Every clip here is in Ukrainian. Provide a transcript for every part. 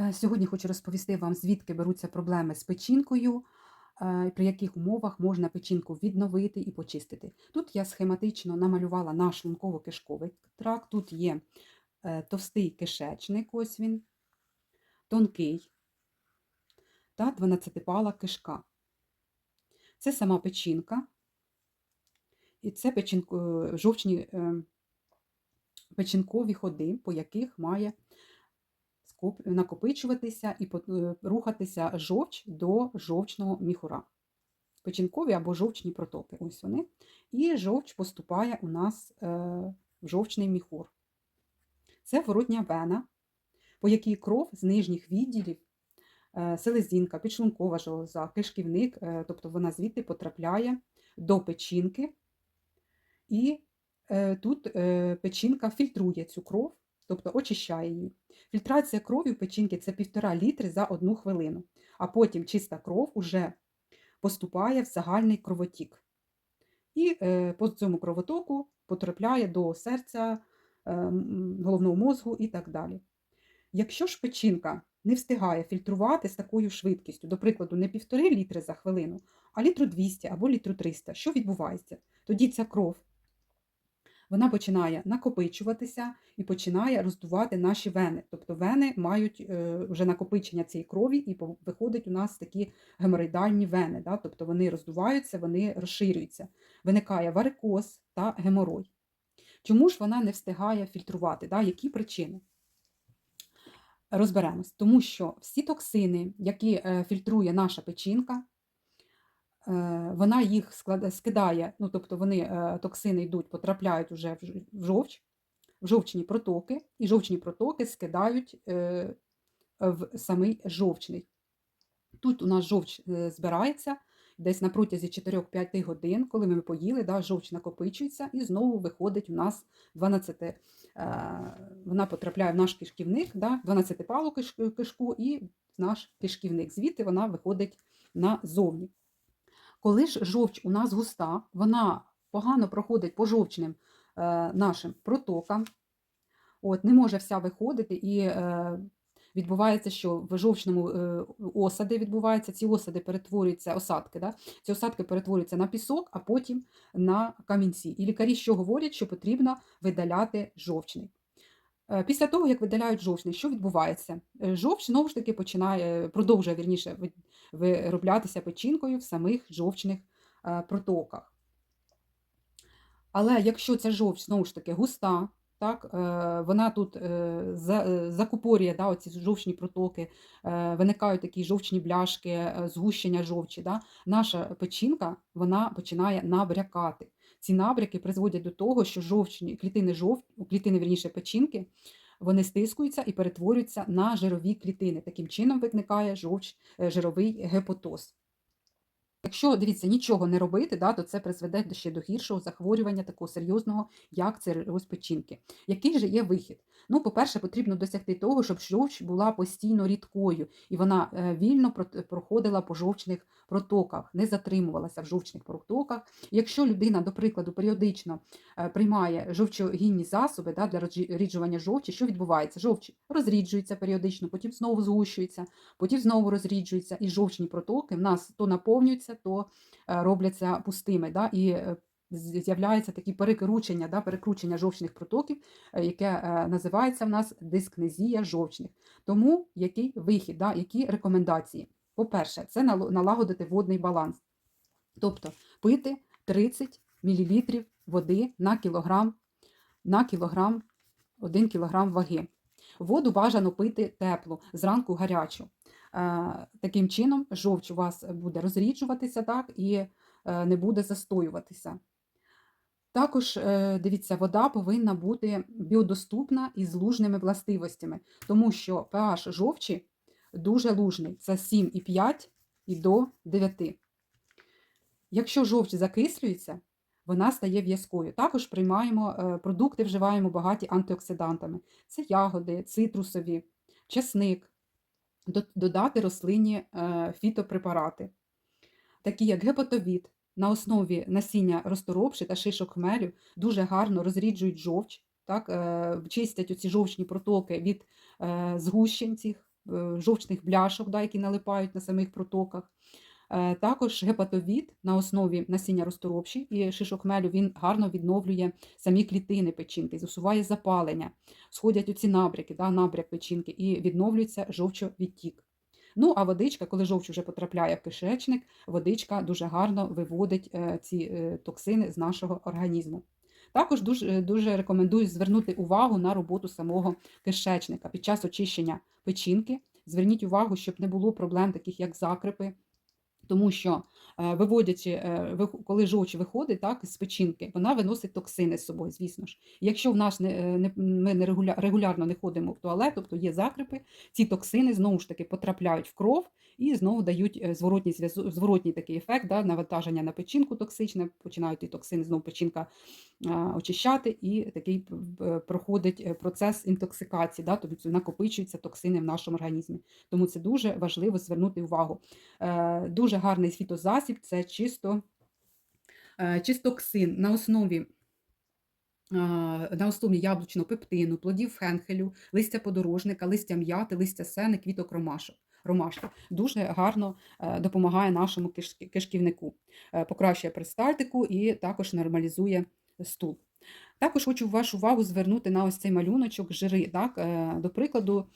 Е, Сьогодні хочу розповісти вам, звідки беруться проблеми з печінкою, е, при яких умовах можна печінку відновити і почистити. Тут я схематично намалювала наш шлунково-кишковий тракт. Тут є е, товстий кишечник, ось він, тонкий та 12-пала кишка. Це сама печінка, і це печінко, жовчні печінкові ходи, по яких має накопичуватися і е, рухатися жовч до жовчного міхура. Печінкові або жовчні протоки. Ось вони. І жовч поступає у нас е, в жовчний міхур. Це воротня вена, по якій кров з нижніх відділів, е, селезінка, підшлункова железа, кишківник, тобто вона звідти потрапляє до печінки, і тут печінка фільтрує цю кров, тобто очищає її. Фільтрація крові в печінки це півтора літри за одну хвилину, а потім чиста кров уже поступає в загальний кровотік. І е, по цьому кровотоку потрапляє до серця, е, головного мозку і так далі. Якщо ж печінка не встигає фільтрувати з такою швидкістю, до прикладу, не півтори літри за хвилину, а літру 200 або літру 300, що відбувається? Тоді ця кров вона починає накопичуватися і починає роздувати наші вени. Тобто вени мають е, вже накопичення цієї крові, і виходять у нас такі геморроїдальні вени. Да? Тобто вони роздуваються, вони розширюються. Виникає варикоз та геморой. Чому ж вона не встигає фільтрувати? Да? Які причини? Розберемось. Тому що всі токсини, які е, фільтрує наша печінка, вона їх скидає, ну тобто вони е, токсини йдуть, потрапляють уже в жовч, в жовчні протоки, і жовчні протоки скидають е, в самий жовчний. Тут у нас жовч е, збирається десь на протязі 4-5 годин, коли ми поїли, да, жовч накопичується і знову виходить у нас 12, е, вона потрапляє в наш кишківник, да, 12-палу киш- кишку і в наш кишківник. Звідти вона виходить назовні. Коли ж жовч у нас густа, вона погано проходить по жовчним е, нашим протокам, от, не може вся виходити, і е, відбувається, що в жовчному е, осади відбуваються, ці осади перетворюються, осадки, да? ці осадки перетворюються на пісок, а потім на камінці. І лікарі що говорять, що потрібно видаляти жовчний. Е, Після того, як видаляють жовчний, що відбувається? Е, Жовч знову ж таки починає, продовжує вірніше вироблятися печінкою в самих жовчних е, протоках. Але якщо ця жовч знову ж таки густа, так, е, вона тут е, за- е, закупорює да, оці жовчні протоки, е, виникають такі жовчні бляшки, е, згущення жовчі. Да, наша печінка вона починає набрякати. Ці набряки призводять до того, що жовчні клітини жов... клітини вірніше печінки вони стискуються і перетворюються на жирові клітини. Таким чином виникає жовч, е, жировий гепатоз. Якщо дивіться нічого не робити, да, то це призведе ще до гіршого захворювання, такого серйозного, як цироз печінки. Який же є вихід? Ну, по-перше, потрібно досягти того, щоб жовч була постійно рідкою, і вона е, вільно проходила по жовчних протоках, не затримувалася в жовчних протоках. Якщо людина, до прикладу, періодично е, приймає жовчогінні засоби да, для розріджування жовчі, що відбувається? Жовч розріджується періодично, потім знову згущується, потім знову розріджується, і жовчні протоки в нас то наповнюються, то е, робляться пустими. Да, і е, з'являється такі перекручення, да, перекручення жовчних протоків, яке називається в нас дискнезія жовчних. Тому який вихід, да, які рекомендації? По-перше, це налагодити водний баланс. Тобто пити 30 мл води на кілограм, на кілограм 1 кілограм ваги. Воду бажано пити теплу, зранку гарячу. Е, Таким чином, жовч у вас буде розріджуватися так, і е, не буде застоюватися. Також, е, дивіться, вода повинна бути біодоступна і з лужними властивостями, тому що pH жовчі дуже лужний це 7,5 і до 9. Якщо жовч закислюється, вона стає в'язкою. Також приймаємо е, продукти, вживаємо багаті антиоксидантами. Це ягоди, цитрусові, чесник, додати рослинні е, фітопрепарати, такі як гепатовід, на основі насіння розторопши та шишок хмелю, дуже гарно розріджують жовч, так, е, чистять оці жовчні протоки від згущень цих жовчних бляшок, да, які налипають на самих протоках. Е, Також гепатовід на основі насіння розторопші і шишок хмелю він гарно відновлює самі клітини печінки, зусуває запалення, сходять оці набряки, да, набряк печінки і відновлюється жовчовідтік. Ну, а водичка, коли жовч вже потрапляє в кишечник, водичка дуже гарно виводить е, ці е, токсини з нашого організму. Також дуже, дуже рекомендую звернути увагу на роботу самого кишечника під час очищення печінки. Зверніть увагу, щоб не було проблем, таких як закрипи, тому що е, виводячи, е, коли жовч виходить так, з печінки, вона виносить токсини з собою, звісно ж. Якщо в нас не, е, не, ми не регуля, регулярно не ходимо в туалет, тобто є закрипи, ці токсини знову ж таки потрапляють в кров і знову дають зворотній, зворотній такий ефект, да, навантаження на печінку токсичне, починають ті токсини знову печінка а, очищати, і такий проходить процес інтоксикації, да, тобто накопичуються токсини в нашому організмі. Тому це дуже важливо звернути увагу. Е, Дуже гарний фітозасіб це чисто е, чистоксин на основі. На основі яблучного пептину, плодів фенхелю, листя подорожника, листя м'яти, листя сени, квіток. Ромашки дуже гарно е, допомагає нашому кишківнику, Е, покращує перистальтику і також нормалізує стул. Також хочу вашу увагу звернути на ось цей малюночок жири. Так? Е, До прикладу,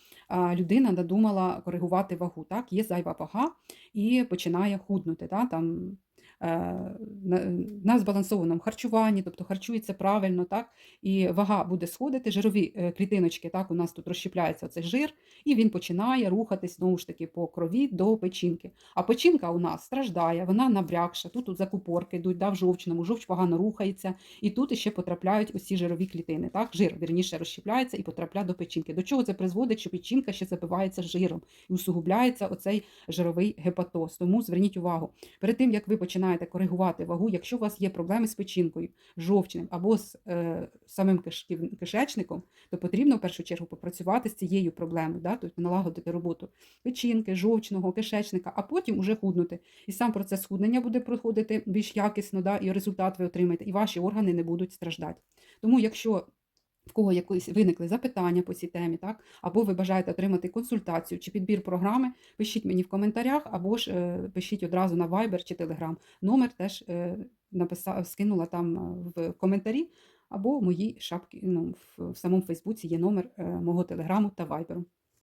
людина надумала коригувати вагу. Так? Є зайва вага і починає худнути. Так? Там, на, на збалансованому харчуванні, тобто харчується правильно, так? і вага буде сходити, жирові е, клітиночки, так, у нас тут розщепляється цей жир, і він починає рухатись знову ж таки по крові до печінки. А печінка у нас страждає, вона набрякша, тут закупорки йдуть да, в жовчному, жовч погано рухається, і тут ще потрапляють усі жирові клітини. Так? Жир вірніше розщепляється і потрапляє до печінки. До чого це призводить, що печінка ще забивається жиром і усугубляється оцей жировий гепатоз. Тому зверніть увагу, перед тим як ви починаєте коригувати вагу, якщо у вас є проблеми з печінкою, жовчним або з е, самим кишечником, то потрібно в першу чергу попрацювати з цією проблемою, да? тобто налагодити роботу печінки, жовчного, кишечника, а потім уже худнути. І сам процес худнення буде проходити більш якісно, да? і результат ви отримаєте, і ваші органи не будуть страждати. Тому, якщо в кого якісь виникли запитання по цій темі, так? або ви бажаєте отримати консультацію чи підбір програми, пишіть мені в коментарях, або ж е, пишіть одразу на Viber чи Telegram. Номер теж е, написав, скинула там е, в коментарі, або в моїй шапці, ну, в, самому Фейсбуці є номер мого телеграму та вайберу.